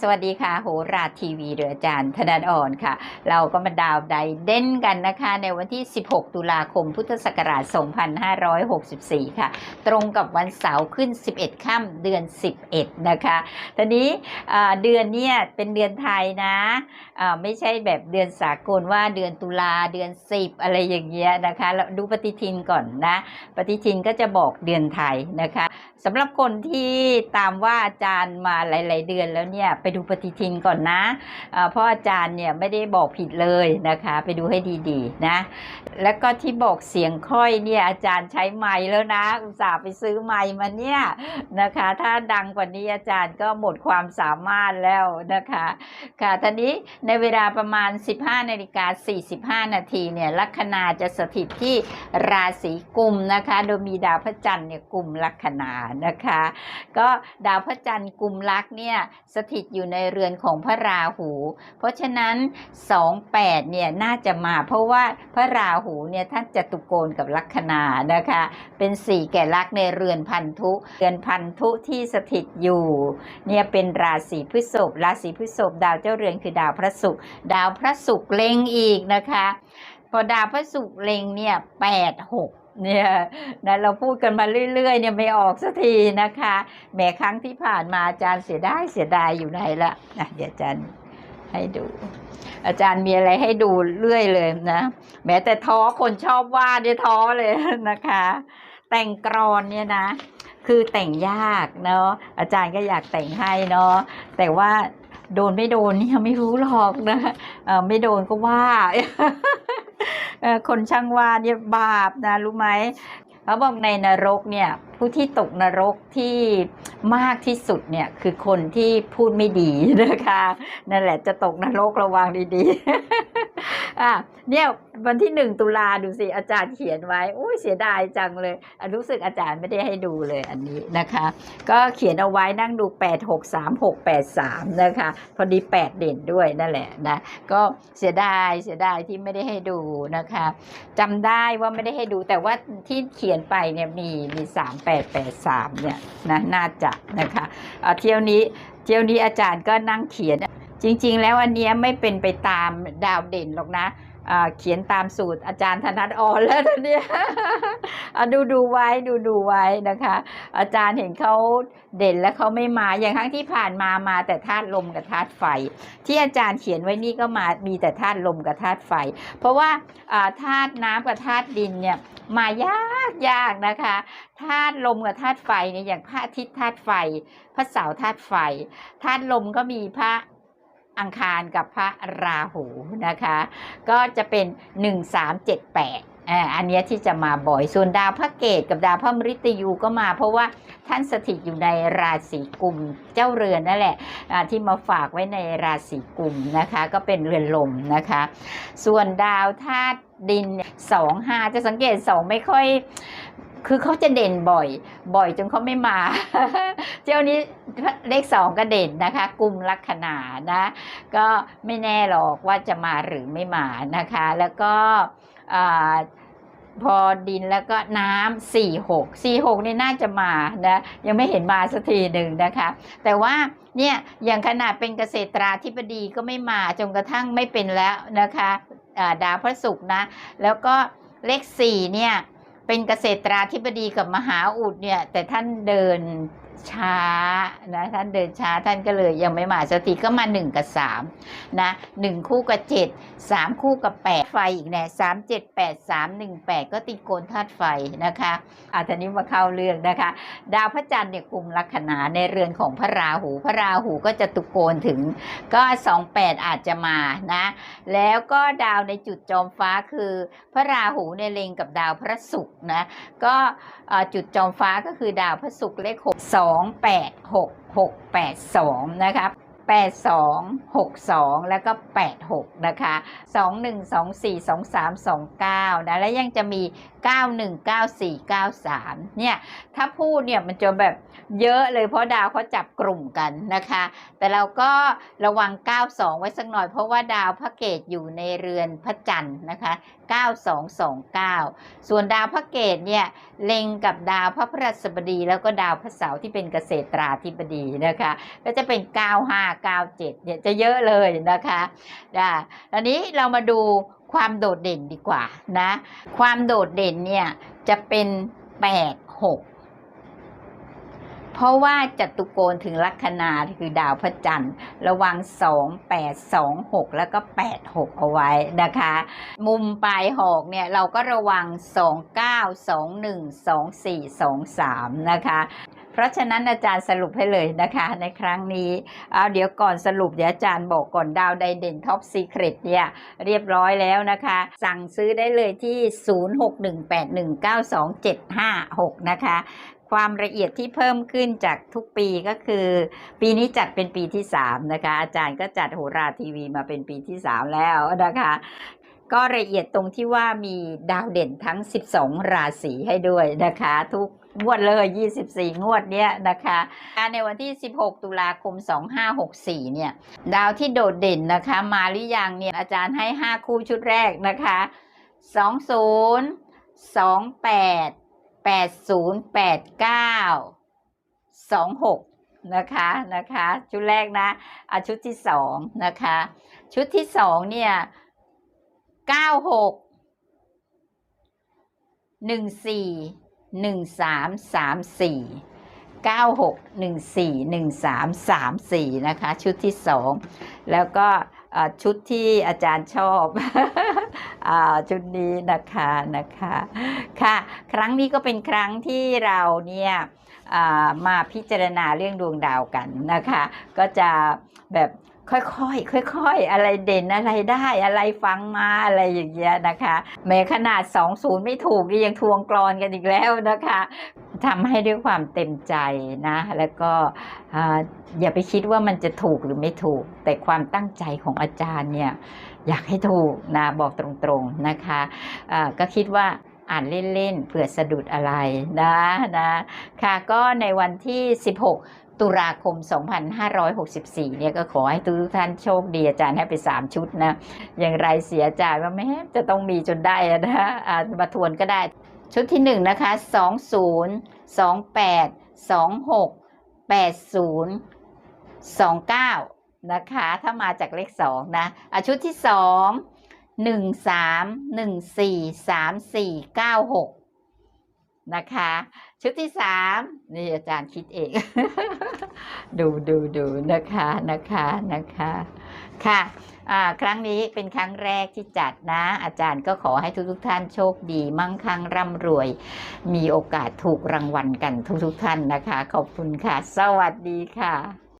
สวัสดีค่ะ โหราทีวีเรืออาจารย์ธนาอ่อนค่ะ เราก็มาดาวไดเด่นกันนะคะ ในวันที่ 16 ตุลาคม พุทธศักราช 2564 ค่ะ ตรงกับวันเสาร์ขึ้น 11 ค่ำเดือน 11 นะคะทีนี้เดือนเนี้ยเป็นเดือนไทยนะไม่ใช่แบบเดือนสากลว่าเดือนตุลาเดือน 10 อะไรอย่างเงี้ยนะคะแล้วดูปฏิทินก่อนนะ ปฏิทินก็จะบอกเดือนไทยนะคะสำหรับคนที่ตามว่าอาจารย์มาหลาย ๆ เดือนแล้วเนี่ยไปดูปฏิทินก่อนนะอ่าเพราะอาจารย์เนี่ยไม่ได้บอกผิดเลยนะคะ ไปดูให้ดีๆนะแล้วก็ที่บอกเสียงค่อยเนี่ยอาจารย์ใช้ไม้แล้วนะ อุตส่าห์ไปซื้อไม้มาเนี่ยนะคะ ถ้าดังกว่านี้อาจารย์ก็หมดความสามารถแล้วนะคะค่ะทีนี้ในเวลาประมาณ 15นาฬิกา45 นาทีเนี่ยลัคนาจะสถิตที่ราศีกุมนะคะ โดยมีดาวพระจันทร์เนี่ยกุมลัคนานะคะ ก็ดาวพระจันทร์กุมลักเนี่ยสถิตอยูู่่ในเรือนของพระราหู เพราะฉะนั้น 28เนี่ยน่าจะมาเพราะว่าพระราหูเนี่ยท่านจะตุโกนกับลัคนานะคะ เป็นสี่แก่ลักในเรือนพันธุเรือนพันธุที่สถิตอยู่เนี่ยเป็นราศีพฤษภราศีพฤษภดาวเจ้าเรือนคือดาวพระศุกร์ดาวพระศุกร์เล็งอีกนะคะ พอดาวพระศุกร์เล็งเนี่ยแปดหก เนี่ยนะเราพูดกันมาเรื่อยๆเนี่ยไม่ออกสักทีนะคะแหมครั้งที่ผ่านมาอาจารย์เสียดายเสียดายอยู่ไหนละนะเดี๋ยวอาจารย์ให้ดู อาจารย์มีอะไรให้ดูเรื่อยเลยนะแม้แต่ท้อคนชอบวาดเนี่ยท้อเลยนะคะ แต่งกรอนเนี่ยนะ คือแต่งยากเนาะอาจารย์ก็อยากแต่งให้เนาะแต่ว่าโดนไม่โดนนี่ยังไม่รู้หรอกนะเออไม่โดนก็ว่า คนช่างว่าเนี่ยบาปนะรู้ไหมเขาบอกในนรกเนี่ย ผู้ที่ตกนรกที่มากที่สุดเนี่ยคือคนที่พูดไม่ดีนะคะนั่นแหละจะตกนรกระวังดีๆอะเนี่ยวันที่หนึ่งตุลาดูสิอาจารย์เขียนไว้อุ้ยเสียดายจังเลยรู้สึกอาจารย์ไม่ได้ให้ดูเลยอันนี้นะคะ ก็เขียนเอาไว้นั่งดู 8 6 3 6 8 3 นะคะ พอดี 8 เด่นด้วยนั่นแหละนะก็เสียดายเสียดายที่ไม่ได้ให้ดูนะคะจำได้ว่าไม่ได้ให้ดูแต่ว่าที่เขียนไปเนี่ยมีมีส883 เนี่ยนะน่าจะนะคะเอาเที่ยวนี้เที่ยวนี้อาจารย์ก็นั่งเขียน จริง ๆ แล้วอันเนี้ยไม่เป็นไปตามดาวเด่นหรอกนะ เขียนตามสูตรอาจารย์ธนัทออนแล้วเนี่ยอะดูดูไว้ดูดูไว้นะคะ อาจารย์เห็นเขาเด่นแล้วเขาไม่มาอย่างครั้งที่ผ่านมามาแต่ธาตุลมกับธาตุไฟ ที่อาจารย์เขียนไว้นี่ก็มามีแต่ธาตุลมกับธาตุไฟ เพราะว่าอ่าธาตุน้ำกับธาตุดินเนี่ยมายากยากนะคะธาตุลมกับธาตุไฟเนี่ยอย่างพระอาทิตย์ธาตุไฟ พระเสาร์ธาตุไฟธาตุลมก็มีพระ อังคารกับพระราหูนะคะ ก็จะเป็น 1378อ่าอันนี้ที่จะมาบ่อย ส่วนดาวพระเกตกับดาวพระมฤตยูก็มา เพราะว่าท่านสถิตอยู่ในราศีกุมเจ้าเรือนนั่นแหละที่มาฝากไว้ในราศีกุมนะคะ ก็เป็นเรือนลมนะคะ ส่วนดาวธาตุดินสองห้าจะสังเกตสองไม่ค่อย คือเขาจะเด่นบ่อย บ่อยจนเขาไม่มา เจ้านี้ เลขสองก็เด่นนะคะกุมลัคนานะ ก็ไม่แน่หรอกว่าจะมาหรือไม่มานะคะ แล้วก็พอดินแล้วก็น้ำสี่หกสี่หกนี่น่าจะมานะยังไม่เห็นมาสักทีหนึ่งนะคะ แต่ว่าเนี่ยอย่างขนาดเป็นเกษตราธิบดีก็ไม่มาจนกระทั่งไม่เป็นแล้วนะคะดาวพระศุกร์นะ แล้วก็เลขสี่เนี่ยเป็นเกษตราธิบดีกับมหาอุดเนี่ยแต่ท่านเดิน ช้านะท่านเดินช้าท่านก็เลยยังไม่มาสักทีก็มาหนึ่งกับสามนะหนึ่งคู่กับเจ็ดสามคู่กับแปดไฟอีกแน่สามเจ็ดแปดสามหนึ่งแปดก็ติโกนธาตุไฟนะคะอะทีนี้มาเข้าเรื่องนะคะ ดาวพระจันทร์เนี่ยกลุ่มลัคนาในเรือนของพระราหู พระราหูก็จะตุโกนถึงก็สองแปดอาจจะมานะแล้วก็ดาวในจุดจอมฟ้าคือ พระราหูในเล็งกับดาวพระศุกร์นะก็จุดจอมฟ้าก็คือดาวพระศุกร์เลขหกสององแปดหกหกแปดสองนะครับ 8262 แล้วก็ 86 นะคะ 21242329 นะ แล้วยังจะมี 919493 เนี่ย ถ้าพูดเนี่ยมันจะแบบเยอะเลยเพราะดาวเขาจับกลุ่มกันนะคะ แต่เราก็ระวัง 92 ไว้สักหน่อยเพราะว่าดาวพระเกตอยู่ในเรือนพระจันทร์นะคะ 9229 ส่วนดาวพระเกตเนี่ยเล็งกับดาวพระพฤหัสบดี แล้วก็ดาวพระเสาร์ที่เป็นเกษตราธิบดีนะคะ ก็จะเป็น 95 97เนี่ยจะเยอะเลยนะคะได้ตอนนี้เรามาดูความโดดเด่นดีกว่านะ ความโดดเด่นเนี่ยจะเป็น 8 6เพราะว่าจัตุโกณถึงลัคนาคือดาวพระจันทร์ ระวัง 2 8 2 6 แล้วก็ 8 6 เอาไว้นะคะ มุมปลายหอกเนี่ยเราก็ระวัง 2 9 2 1 2 4 2 3 นะคะ เพราะฉะนั้นอาจารย์สรุปให้เลยนะคะในครั้งนี้เอาเดี๋ยวก่อนสรุปเดี๋ยวอาจารย์บอกก่อนดาวไดเด่นท็อปซีเครตเนี่ยเรียบร้อยแล้วนะคะ สั่งซื้อได้เลยที่ 0618192756 นะคะความละเอียดที่เพิ่มขึ้นจากทุกปีก็คือ ปีนี้จัดเป็นปีที่ 3 นะคะ อาจารย์ก็จัดโหราทีวีมาเป็นปีที่ 3 แล้วนะคะก็ละเอียดตรงที่ว่ามีดาวเด่นทั้ง 12 ราศีให้ด้วยนะคะ ทุก งวดเลย 24 งวดเนี้ยนะคะในวันที่ 16 ตุลาคม 2564 เนี่ย ดาวที่โดดเด่นนะคะ มาหรือยังเนี่ยอาจารย์ให้ 5 คู่ชุดแรกนะคะ 20 28 80 89 26 นะคะนะคะ ชุดแรกนะอะชุดที่สองนะคะ ชุดที่สองเนี่ยเก้า หนึ่งสามสามสี่เก้าหกหนึ่งสี่หนึ่งสามสามสี่นะคะ ชุดที่สองแล้วก็ชุดที่อาจารย์ชอบอ่าชุดนี้นะคะนะคะค่ะ ครั้งนี้ก็เป็นครั้งที่เราเนี่ยมาพิจารณาเรื่องดวงดาวกันนะคะ ก็จะแบบ ค่อยๆค่อยๆ อะไรเด่นอะไรได้อะไรฟังมาอะไรอย่างเงี้ยนะคะแม้ขนาด 20 ไม่ถูกยังทวงกรอนกันอีกแล้วนะคะทำให้ด้วยความเต็มใจนะ แล้วก็อย่าไปคิดว่ามันจะถูกหรือไม่ถูก แต่ความตั้งใจของอาจารย์เนี่ยอยากให้ถูกนะบอกตรงๆนะคะก็คิดว่าอ่านเล่น ๆ เผื่อสะดุดอะไรนะนะ ค่ะก็ในวันที่ 16 ตุลาคม 2564 เนี่ยก็ขอให้ทุกท่านโชคดีอาจารย์ให้ไป 3 ชุดนะ อย่างไรเสียอาจารย์ว่าแม้จะต้องมีจนได้นะมาทวนก็ได้ ชุดที่ 1 นะคะ 20 28 26 80 29 นะคะ ถ้ามาจากเลข 2 นะอชุดที่ 2 1 3 1 4 3 4 9 6 นะคะ ชุดที่สามนี่อาจารย์คิดเอง ดูดูดูนะคะนะคะนะคะค่ะครั้งนี้เป็นครั้งแรกที่จัดนะ อาจารย์ก็ขอให้ทุกทุกท่านโชคดีมั่งคั่งร่ำรวย มีโอกาสถูกรางวัลกันทุกทุกท่านนะคะ ขอบคุณค่ะ สวัสดีค่ะ